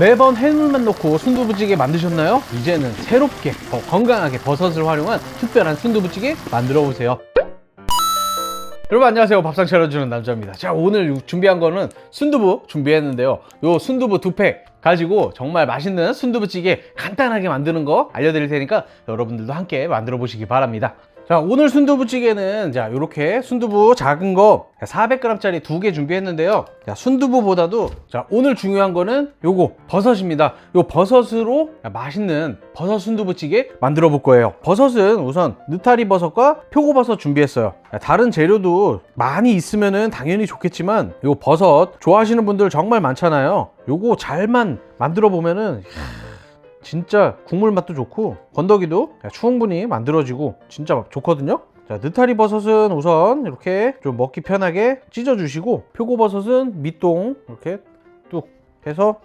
매번 해물만 넣고 순두부찌개 만드셨나요? 이제는 새롭게 더 건강하게 버섯을 활용한 특별한 순두부찌개 만들어 보세요. 여러분 안녕하세요 밥상 차려주는 남자입니다 자 오늘 준비한 거는 순두부 준비했는데요 요 순두부 두 팩 가지고 정말 맛있는 순두부찌개 간단하게 만드는 거 알려드릴 테니까 여러분들도 함께 만들어 보시기 바랍니다 자 오늘 순두부찌개는 자 요렇게 순두부 작은 거 400g짜리 두 개 준비했는데요. 자 순두부보다도 자 오늘 중요한 거는 요거 버섯입니다. 요 버섯으로 맛있는 버섯 순두부찌개 만들어 볼 거예요. 버섯은 우선 느타리 버섯과 표고버섯 준비했어요. 다른 재료도 많이 있으면은 당연히 좋겠지만 요 버섯 좋아하시는 분들 정말 많잖아요. 요거 잘만 만들어 보면은 진짜 국물 맛도 좋고 건더기도 충분히 만들어지고 진짜 좋거든요. 자 느타리 버섯은 우선 이렇게 좀 먹기 편하게 찢어 주시고 표고버섯은 밑동 이렇게 뚝 해서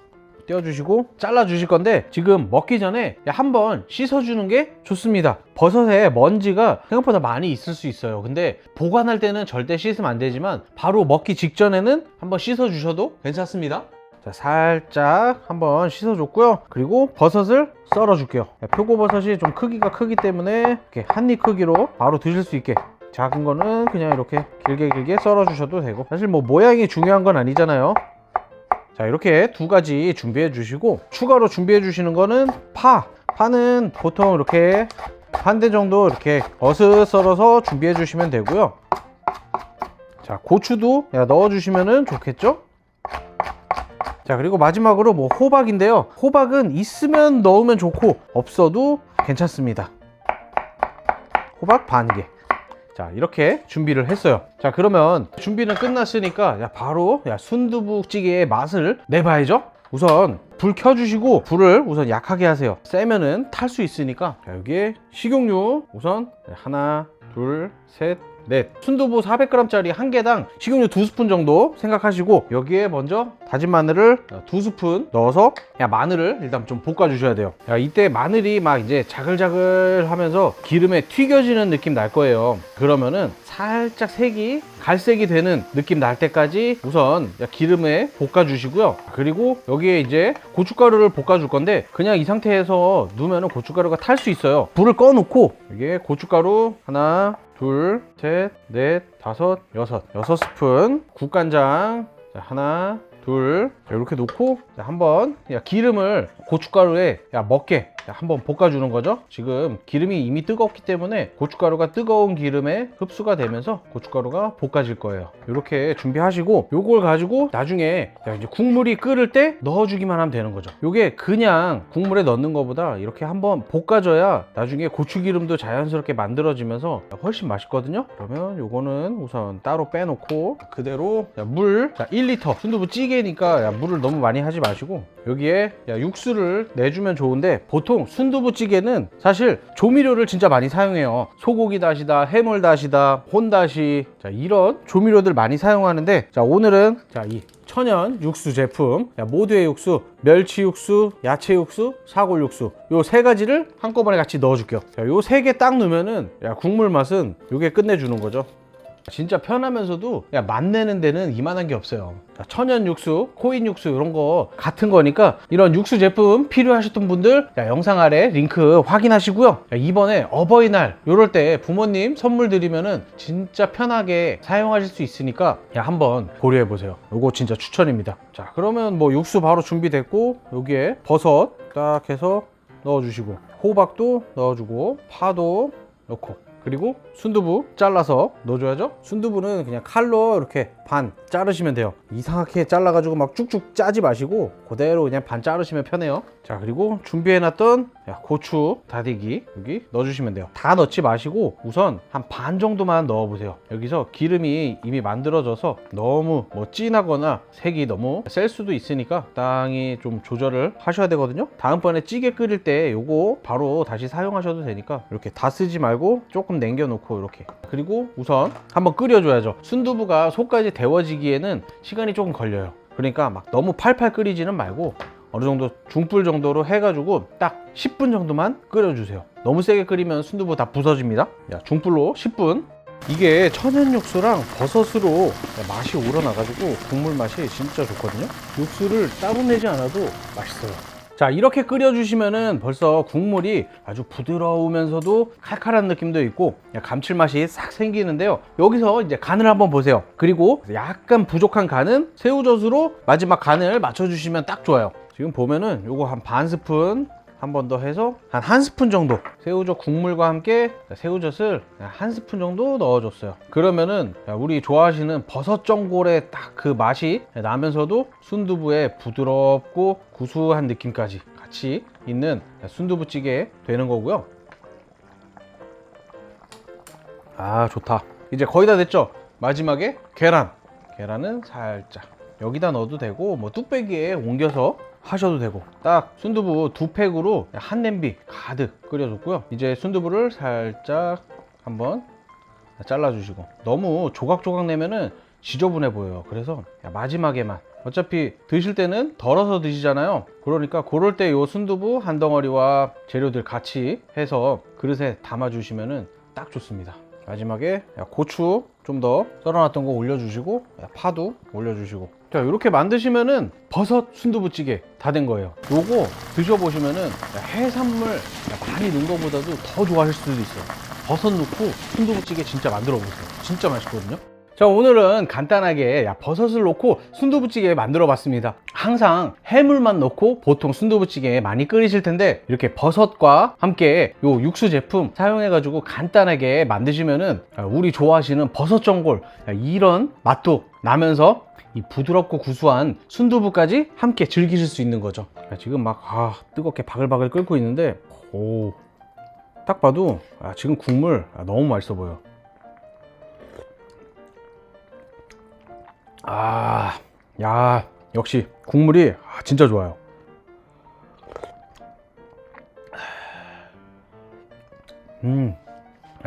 떼어 주시고 잘라 주실 건데 지금 먹기 전에 한번 씻어 주는 게 좋습니다. 버섯에 먼지가 생각보다 많이 있을 수 있어요. 근데 보관할 때는 절대 씻으면 안 되지만 바로 먹기 직전에는 한번 씻어 주셔도 괜찮습니다 자, 살짝 한번 씻어줬고요. 그리고 버섯을 썰어줄게요. 표고버섯이 좀 크기가 크기 때문에 이렇게 한 입 크기로 바로 드실 수 있게 작은 거는 그냥 이렇게 길게 길게 썰어주셔도 되고 사실 뭐 모양이 중요한 건 아니잖아요. 자 이렇게 두 가지 준비해 주시고 추가로 준비해 주시는 거는 파 파는 보통 이렇게 한 대 정도 이렇게 어슷 썰어서 준비해 주시면 되고요. 자 고추도 넣어 주시면 좋겠죠? 자 그리고 마지막으로 뭐 호박인데요. 호박은 있으면 넣으면 좋고 없어도 괜찮습니다. 호박 반개. 자 이렇게 준비를 했어요. 자 그러면 준비는 끝났으니까 야, 바로 야, 순두부찌개의 맛을 내봐야죠. 우선 불 켜주시고 불을 우선 약하게 하세요. 세면은 탈 수 있으니까. 자, 여기에 식용유 우선 하나 둘셋 넷 순두부 400g짜리 한 개당 식용유 두 스푼 정도 생각하시고 여기에 먼저 다진 마늘을 두 스푼 넣어서 야 마늘을 일단 좀 볶아 주셔야 돼요. 야 이때 마늘이 막 이제 자글자글 하면서 기름에 튀겨지는 느낌 날 거예요. 그러면은 살짝 색이 갈색이 되는 느낌 날 때까지 우선 기름에 볶아 주시고요. 그리고 여기에 이제 고춧가루를 볶아 줄 건데 그냥 이 상태에서 누면은 고춧가루가 탈 수 있어요. 불을 꺼 놓고 이게 고춧가루 하나 둘, 셋, 넷, 다섯, 여섯. 여섯 스푼. 국간장. 자, 하나, 둘. 이렇게 놓고 자, 한번 야, 기름을 고춧가루에 야, 먹게. 자, 한번 볶아주는 거죠? 지금 기름이 이미 뜨겁기 때문에 고춧가루가 뜨거운 기름에 흡수가 되면서 고춧가루가 볶아질 거예요. 이렇게 준비하시고 요걸 가지고 나중에 야, 이제 국물이 끓을 때 넣어주기만 하면 되는 거죠. 요게 그냥 국물에 넣는 것보다 이렇게 한번 볶아줘야 나중에 고추기름도 자연스럽게 만들어지면서 훨씬 맛있거든요? 그러면 요거는 우선 따로 빼놓고 그대로 야, 물 자, 1리터 순두부 찌개니까 야, 물을 너무 많이 하지 마시고 여기에 야, 육수를 내주면 좋은데 보통 순두부찌개는 사실 조미료를 진짜 많이 사용해요. 소고기 다시다 해물 다시다 혼다시. 자, 이런 조미료들 많이 사용하는데 자 오늘은 자이 천연 육수 제품 야, 모두의 육수 멸치 육수 야채 육수 사골 육수 요 세 가지를 한꺼번에 같이 넣어줄게요. 요 세 개 딱 넣으면은 야, 국물 맛은 요게 끝내주는 거죠 진짜 편하면서도 야, 맛내는 데는 이만한 게 없어요. 자, 천연 육수, 코인 육수 이런 거 같은 거니까 이런 육수 제품 필요하셨던 분들 자, 영상 아래 링크 확인하시고요. 자, 이번에 어버이날 요럴 때 부모님 선물 드리면은 진짜 편하게 사용하실 수 있으니까 야, 한번 고려해 보세요. 요거 진짜 추천입니다. 자 그러면 뭐 육수 바로 준비됐고 여기에 버섯 딱 해서 넣어주시고 호박도 넣어주고 파도 넣고 그리고 순두부 잘라서 넣어줘야죠. 순두부는 그냥 칼로 이렇게 반 자르시면 돼요. 이상하게 잘라가지고 막 쭉쭉 짜지 마시고 그대로 그냥 반 자르시면 편해요. 자 그리고 준비해놨던 야, 고추 다대기 여기 넣어주시면 돼요. 다 넣지 마시고 우선 한 반 정도만 넣어보세요. 여기서 기름이 이미 만들어져서 너무 뭐 진하거나 색이 너무 셀 수도 있으니까 땅이 좀 조절을 하셔야 되거든요. 다음번에 찌개 끓일 때 요거 바로 다시 사용하셔도 되니까 이렇게 다 쓰지 말고 조금 남겨 놓고 이렇게. 그리고 우선 한번 끓여줘야죠. 순두부가 속까지 데워지기에는 시간이 조금 걸려요. 그러니까 막 너무 팔팔 끓이지는 말고 어느 정도 중불 정도로 해가지고 딱 10분 정도만 끓여주세요. 너무 세게 끓이면 순두부 다 부서집니다. 야, 중불로 10분. 이게 천연 육수랑 버섯으로 맛이 우러나가지고 국물 맛이 진짜 좋거든요. 육수를 따로 내지 않아도 맛있어요. 자 이렇게 끓여주시면은 벌써 국물이 아주 부드러우면서도 칼칼한 느낌도 있고 감칠맛이 싹 생기는데요. 여기서 이제 간을 한번 보세요. 그리고 약간 부족한 간은 새우젓으로 마지막 간을 맞춰주시면 딱 좋아요 지금 보면은 요거 한 반 스푼 한 번 더 해서 한 한 스푼 정도 새우젓 국물과 함께 새우젓을 한 스푼 정도 넣어줬어요. 그러면은 우리 좋아하시는 버섯 전골의 딱 그 맛이 나면서도 순두부의 부드럽고 구수한 느낌까지 같이 있는 순두부찌개 되는 거고요. 아 좋다. 이제 거의 다 됐죠? 마지막에 계란. 계란은 살짝. 여기다 넣어도 되고 뭐 뚝배기에 옮겨서 하셔도 되고 딱 순두부 두 팩으로 한 냄비 가득 끓여줬고요. 이제 순두부를 살짝 한번 잘라주시고 너무 조각조각 내면은 지저분해 보여요. 그래서 마지막에만. 어차피 드실 때는 덜어서 드시잖아요. 그러니까 그럴 때 요 순두부 한 덩어리와 재료들 같이 해서 그릇에 담아 주시면은 딱 좋습니다. 마지막에 고추 좀 더 썰어놨던 거 올려주시고 파도 올려주시고. 자 이렇게 만드시면은 버섯 순두부찌개 다 된 거예요. 요거 드셔보시면은 해산물 많이 넣은 거보다도 더 좋아하실 수도 있어요. 버섯 넣고 순두부찌개 진짜 만들어 보세요. 진짜 맛있거든요. 자 오늘은 간단하게 야, 버섯을 넣고 순두부찌개 만들어 봤습니다 항상 해물만 넣고 보통 순두부찌개 많이 끓이실 텐데 이렇게 버섯과 함께 요 육수 제품 사용해 가지고 간단하게 만드시면은 우리 좋아하시는 버섯 전골 이런 맛도 나면서 이 부드럽고 구수한 순두부까지 함께 즐기실 수 있는 거죠. 지금 막 아, 뜨겁게 바글바글 끓고 있는데 오, 딱 봐도 아, 지금 국물 아, 너무 맛있어 보여. 아, 야, 역시 국물이 아, 진짜 좋아요. 음,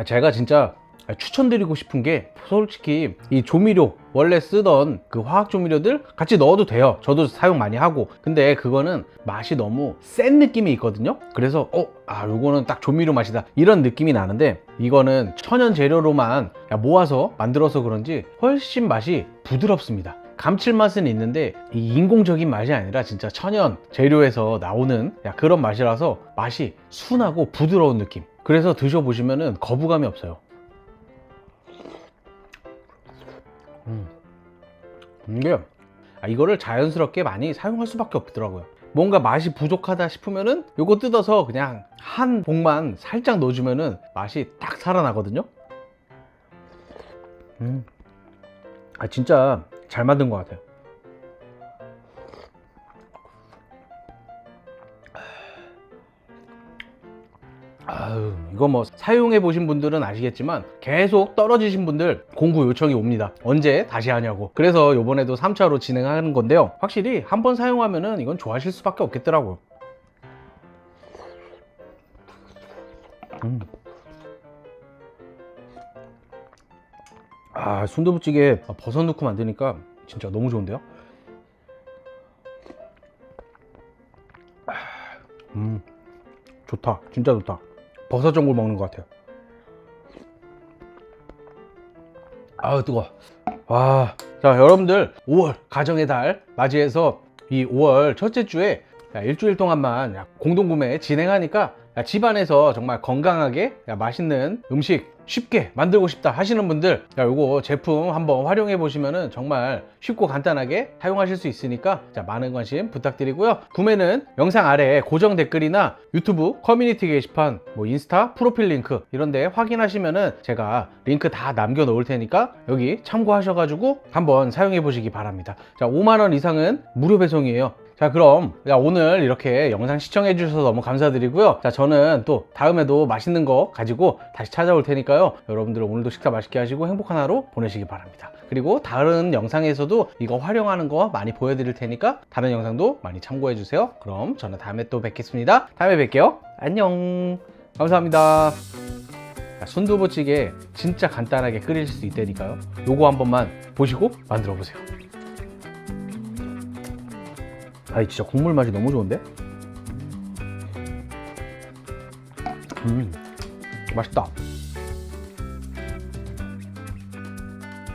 제가 진짜 추천드리고 싶은 게 솔직히 이 조미료 원래 쓰던 그 화학 조미료들 같이 넣어도 돼요. 저도 사용 많이 하고. 근데 그거는 맛이 너무 센 느낌이 있거든요. 그래서 어? 아 요거는 딱 조미료 맛이다. 이런 느낌이 나는데 이거는 천연 재료로만 모아서 만들어서 그런지 훨씬 맛이 부드럽습니다 감칠맛은 있는데 이 인공적인 맛이 아니라 진짜 천연 재료에서 나오는 그런 맛이라서 맛이 순하고 부드러운 느낌 그래서 드셔보시면 거부감이 없어요 음. 이게 아, 이거를 자연스럽게 많이 사용할 수밖에 없더라고요 뭔가 맛이 부족하다 싶으면은 요거 뜯어서 그냥 한 봉만 살짝 넣어주면은 맛이 딱 살아나거든요 음. 아 진짜 잘 만든 것 같아요 아유, 이거 뭐 사용해 보신 분들은 아시겠지만 계속 떨어지신 분들 공구 요청이 옵니다. 언제 다시 하냐고. 그래서 요번에도 3차로 진행하는 건데요. 확실히 한 번 사용하면은 이건 좋아하실 수밖에 없겠더라고요. 음. 아, 순두부찌개 버섯 넣고 만드니까 진짜 너무 좋은데요? 음, 좋다. 진짜 좋다. 버섯 전골 먹는 것 같아요. 아우 뜨거. 와, 자 여러분들 5월 가정의 달 맞이해서 이 5월 첫째 주에 일주일 동안만 공동 구매 진행하니까 집안에서 정말 건강하게 맛있는 음식 쉽게 만들고 싶다 하시는 분들 자 요거 제품 한번 활용해 보시면은 정말 쉽고 간단하게 사용하실 수 있으니까 자 많은 관심 부탁드리고요. 구매는 영상 아래 고정 댓글이나 유튜브 커뮤니티 게시판 뭐 인스타 프로필 링크 이런데 확인하시면은 제가 링크 다 남겨 놓을 테니까 여기 참고하셔 가지고 한번 사용해 보시기 바랍니다. 자 5만원 이상은 무료 배송이에요 자 그럼 야, 오늘 이렇게 영상 시청해 주셔서 너무 감사드리고요. 자 저는 또 다음에도 맛있는 거 가지고 다시 찾아올 테니까요. 여러분들 오늘도 식사 맛있게 하시고 행복한 하루 보내시기 바랍니다. 그리고 다른 영상에서도 이거 활용하는 거 많이 보여드릴 테니까 다른 영상도 많이 참고해 주세요. 그럼 저는 다음에 또 뵙겠습니다. 다음에 뵐게요. 안녕. 감사합니다. 자, 순두부찌개 진짜 간단하게 끓일 수 있다니까요. 요거 한 번만 보시고 만들어 보세요 아이 진짜 국물 맛이 너무 좋은데? 음 맛있다